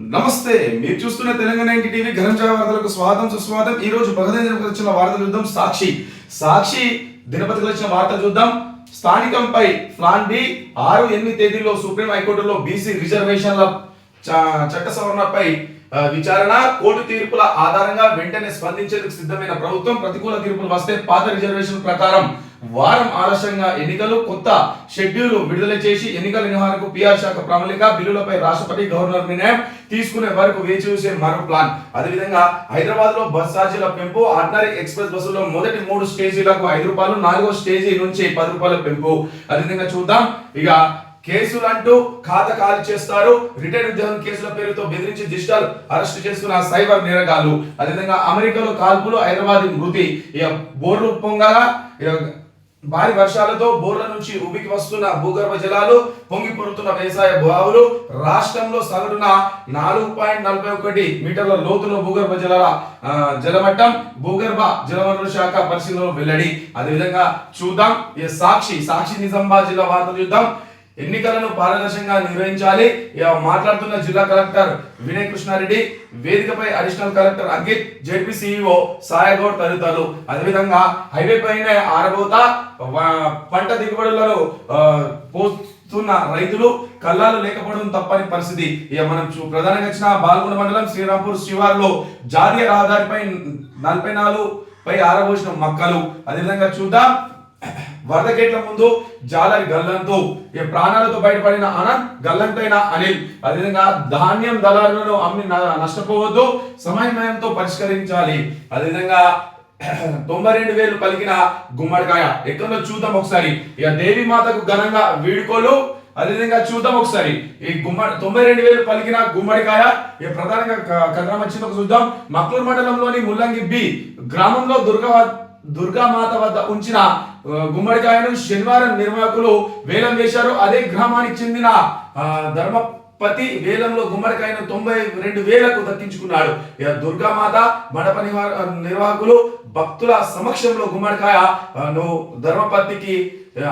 నమస్తే మీరు చూస్తున్న తెలంగాణ ఇంటి టీవీ ఘనంజాయ వార్తలకు స్వాగతం సుస్వాగతం. ఈ రోజు పదహైదు దినపతికి వచ్చిన వార్తలు చూద్దాం సాక్షి. సాక్షి దినపతికి వచ్చిన వార్త చూద్దాం. స్థానికంపై ప్లాన్ బి ఆరు ఎనిమిది తేదీలో సుప్రీం హైకోర్టులో బీసీ రిజర్వేషన్ల చ- చట్ట సవరణపై విచారణ. కోర్టు తీర్పుల ఆధారంగా వెంటనే స్పందించేందుకు సిద్ధమైన ప్రభుత్వం ప్రతికూల తీర్పులు వస్తే పాత రిజర్వేషన్ ప్రకారం వారం ఆలస్యంగా ఎన్నికలు కొత్త షెడ్యూల్ విడుదల చేసి ఎన్నికల నిర్వహణకు పిఆర్ శాఖ ప్రణాళిక బిల్లులపై రాష్ట్రపతి గవర్నర్ నిర్ణయం తీసుకునే వరకు వేచి చూసే మరో ప్లాన్. అదేవిధంగా హైదరాబాద్లో బస్ ఛార్జీల పెంపు ఆర్డినరీ ఎక్స్ప్రెస్ బస్సులో మొదటి మూడు స్టేజీలకు ఐదు రూపాయలు నాలుగో స్టేజీ నుంచి పది రూపాయల పెంపు. అదేవిధంగా చూద్దాం ఇక కేసులు అంటూ ఖాతా ఖాళీ చేస్తారు. రిటైర్డ్ ఉద్యోగం కేసుల పేరుతో బెదిరించి డిజిటల్ అరెస్ట్ చేస్తున్న సైబర్ నేరగాళ్ళు. అదేవిధంగా అమెరికాలో కాల్పులు హైదరాబాద్ మృతి. ఇక బోర్లు పొంగగా ఇక భారీ వర్షాలతో బోర్ల నుంచి ఉబికి వస్తున్న భూగర్భ జలాలు పొంగి పొరుతున్న వ్యవసాయ బావులు రాష్ట్రంలో సగటున నాలుగు పాయింట్ నలభై ఒకటి మీటర్ల లోతులో భూగర్భ జలాల జలమట్టం భూగర్భ జలవనరుల శాఖ పరిశీలనలో వెల్లడి. అదేవిధంగా చూద్దాం సాక్షి సాక్షి నిజామాబాద్ జిల్లా వార్తలు చూద్దాం. ఎన్నికలను పారదర్శకంగా నిర్వహించాలి. ఇక మాట్లాడుతున్న జిల్లా కలెక్టర్ వినయ్ కృష్ణారెడ్డి వేదికపై additional collector Ankit ZP CEO Sayagoud తదితరులు. అదేవిధంగా హైవే పైన ఆరబోత పంట దిగుబడులను పోస్తున్న రైతులు కళ్ళాలు లేకపోవడం తప్పని పరిస్థితి. ఇక మనం చూ- ప్రధానంగా వచ్చిన బాల్గొండ మండలం శ్రీరాంపూర్ శివార్లో జాతీయ రహదారిపై నలభై నాలుగు పై ఆరబోసిన మక్కలు. అదేవిధంగా చూద్దాం. వరద గేట్ల ముందు జాలరి గల్లంతో ఈ ప్రాణాలతో బయటపడిన అనంత్ గల్లంతైన అనిల్. అదేవిధంగా ధాన్యం దళాలను అమ్మి నష్టపోవద్దు సమన్వయంతో పరిష్కరించాలి. అదేవిధంగా తొంభై రెండు వేలు పలికిన గుమ్మడికాయ ఎక్కడో చూద్దాం ఒకసారి. ఇక దేవి మాతకు ఘనంగా వీడుకోలు. అదేవిధంగా చూద్దాం ఒకసారి. ఈ గుమ్మ తొంభై రెండు వేలు పలికిన గుమ్మడికాయ ఈ ప్రధానంగా క- కథనం వచ్చిందో చూద్దాం. మక్లూరు మండలంలోని ముల్లంగి బి గ్రామంలో దుర్గా దుర్గామాత వద్ద ఉంచిన గుమ్మడికాయను శనివారం నిర్వాహకులు వేలం వేశారు. అదే గ్రామానికి చెందిన ధర్మపతి వేలంలో గుమ్మడికాయను తొంభై రెండు వేలకు దక్కించుకున్నాడు. దుర్గామాత మండప నిర్వాహకులు భక్తుల సమక్షంలో గుమ్మడికాయ ను ధర్మపతికి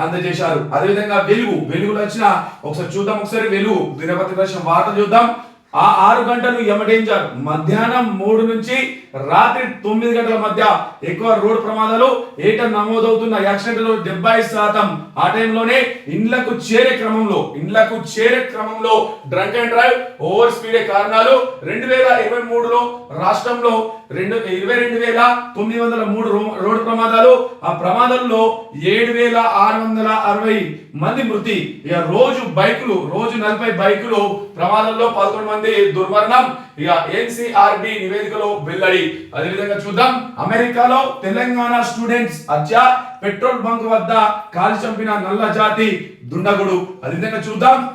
అందజేశారు. అదేవిధంగా వెలుగు వెలుగులో వచ్చిన ఒకసారి చూద్దాం ఒకసారి వెలుగు. దినపతి దర్శనం వార్త చూద్దాం. ఆ ఆరు గంటలు ఎమటేంచారు. మధ్యాహ్నం మూడు నుంచి రాత్రి తొమ్మిది గంటల మధ్య ఎక్కువ రోడ్ ప్రమాదాలు ఏట నమోదవుతున్న యాక్సిడెంట్లు డెబ్బై శాతం. ఆ టైంలోనే ఇండ్లకు చేరే క్రమంలో ఇండ్లకు చేరే క్రమంలో డ్రంక్ అండ్ డ్రైవ్ ఓవర్ స్పీడే కారణాలు రెండు వేల ఇరవై మూడులో రాష్ట్రంలో రెండు ఇరవై రెండు వేల తొమ్మిది వందల మూడు రో- రోడ్డు ప్రమాదాలు. ఆ ప్రమాదంలో ఏడు వేల ఆరు వందల అరవై మంది మృతి. ఇక రోజు బైకులు రోజు నలభై బైకులు ప్రమాదంలో పదకొండు మంది दुर्मरणम दुर्वर्णम। ఇక ఎన్సిఆర్బి నివేదికలో వెల్లడి. అదేవిధంగా చూద్దాం. అమెరికాలో తెలంగాణ స్టూడెంట్స్ అధ్య పెట్రోల్ బంక్ వద్ద కాలు చంపిన నల్ల జాతి దుండగుడు. అదేవిధంగా చూద్దాం.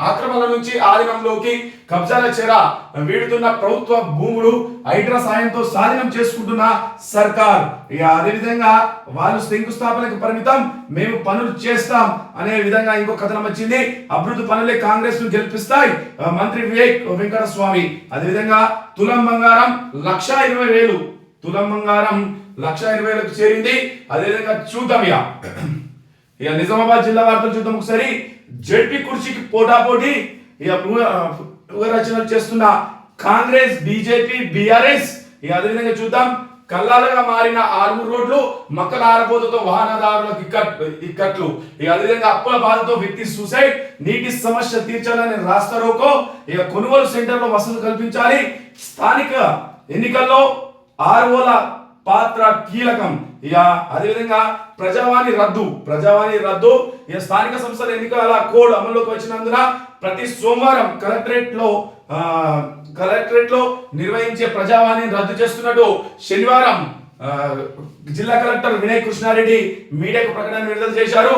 ఆక్రమణ నుంచి ఆధీనంలోకి కబ్జాల చెర వీడుతున్న ప్రభుత్వ భూములు హైడ్రా సాయంతో స్వాధీనం చేసుకుంటున్న సర్కార్. ఇక అదేవిధంగా వాళ్ళు శంకుస్థాపనకు పరిమితం. మేము పనులు చేస్తాం అనే విధంగా ఇంకో కథనం వచ్చింది. అభివృద్ధి పనులే కాంగ్రెస్ను గెలిపిస్తాయి. మంత్రి వివేక్ వెంకట స్వామి అదేవిధంగా తులం బంగారం లక్ష ఇరవై వేలు. తులం బంగారం లక్ష ఇరవై వేలకు చేరింది. అదేవిధంగా చూద్దాం ఇక. ఇక నిజామాబాద్ జిల్లా వార్తలు చూద్దాం ఒకసారి. జడ్పీ కుర్చీకి పోటాపోటీ. ఇక రచనలు చేస్తున్న కాంగ్రెస్ బీజేపీ బీఆర్ఎస్. ఇక అదేవిధంగా చూద్దాం. కల్లాలుగా మారిన ఆరుమూరు రోడ్లు మక్కల ఆరబోతతో వాహనదారులకు ఇక్కట్ ఇక్కట్లు. ఇక అదేవిధంగా అప్పుల బాధతో వ్యక్తి సూసైడ్ నీటి సమస్య తీర్చాలని రాస్తా రోకో. ఇక కొనుగోలు సెంటర్లో వసతులు కల్పించాలి. స్థానిక ఎన్నికల్లో ఆర్వోల పాత్ర కీలకం. ఇక అదేవిధంగా ప్రజావాణి రద్దు ప్రజావాణి రద్దు. ఇక స్థానిక సంస్థల ఎన్నికల కోడ్ అమల్లోకి వచ్చినందున ప్రతి సోమవారం కలెక్టరేట్లో కలెక్టరేట్లో నిర్వహించే ప్రజావాణిని రద్దు చేస్తున్నట్టు శనివారం జిల్లా కలెక్టర్ వినయ్ కృష్ణారెడ్డి మీడియాకు ప్రకటన విడుదల చేశారు.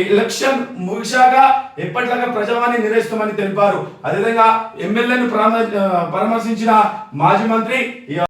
ఎలక్షన్ ముగిశాక ఎప్పటిలాగా ప్రజావాణి నిర్వహిస్తామని తెలిపారు. అదేవిధంగా ఎమ్మెల్యేను పరామర్శించిన మాజీ మంత్రి